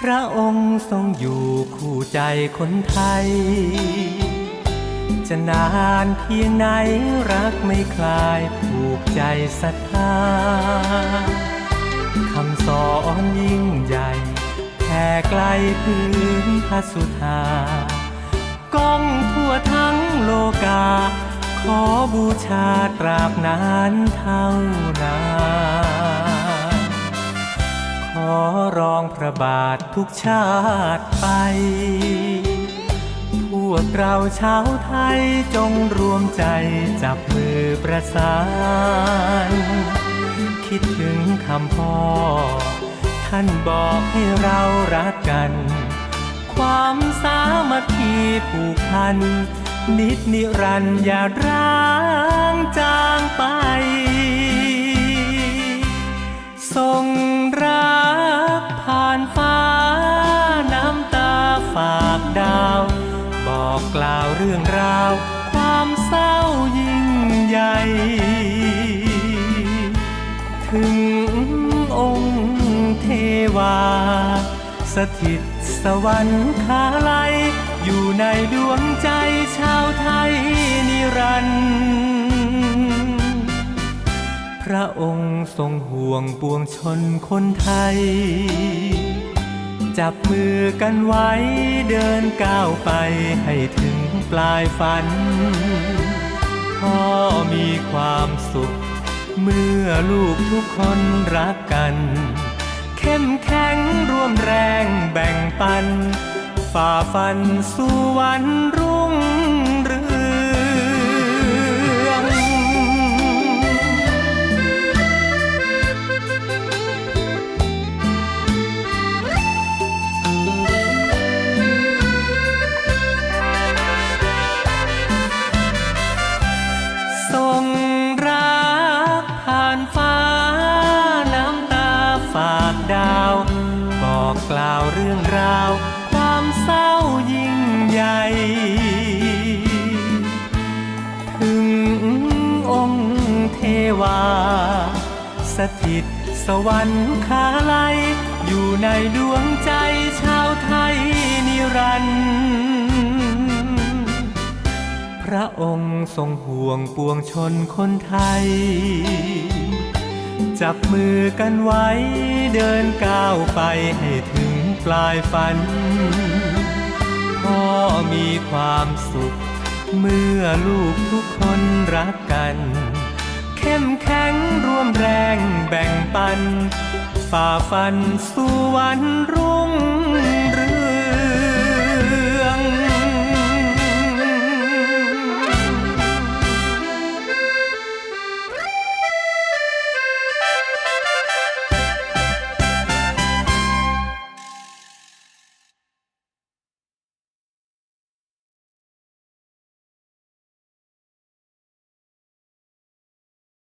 พระองค์ทรงอยู่คู่ใจคนไทย จะนานเพียงไหนรักไม่คลายผูกใจศรัทธาคำสอนยิ่งใหญ่แผ่ไกลพื้นพระสุธาก้องทั่วทั้งโลกา ขอบูชาตราบนานเท่านาน อร้องพระบาททุกชาติไป พวกเราชาวไทยจงรวมใจจับมือประสาน คิดถึงคำพ่อ ท่านบอกให้เรารักกัน ความสามัคคีผูกพัน นิดนิรันดร์อย่าร้างจางไปส่งรัก บอกกล่าวเรื่องราว ความเศร้ายิ่งใหญ่ ถึงองค์เทวา สถิตสวรรคาลัย อยู่ในดวงใจชาวไทยนิรันดร์พระองค์ทรงห่วงปวงชนคนไทย จับมือกันไว้เดินก้าวไปให้ถึงปลายฝัน พ่อมีความสุข เมื่อลูกทุกคนรักกัน เข้มแข็งร่วมแรงแบ่งปัน ฝ่าฟันสู่วันรุ่ง ถึงองค์เทวา สถิตสวรรคาลัยอยู่ในดวงใจชาวไทยนิรันดร์พระองค์ทรงห่วงปวงชนคนไทย จับมือกันไว้เดินก้าวไปให้ถึงปลายฝัน พ่อมีความสุข เมื่อลูกทุกคนรักกัน เข้มแข็งร่วมแรงแบ่งปัน ฝ่าฟันสู่วันรุ่งเรือง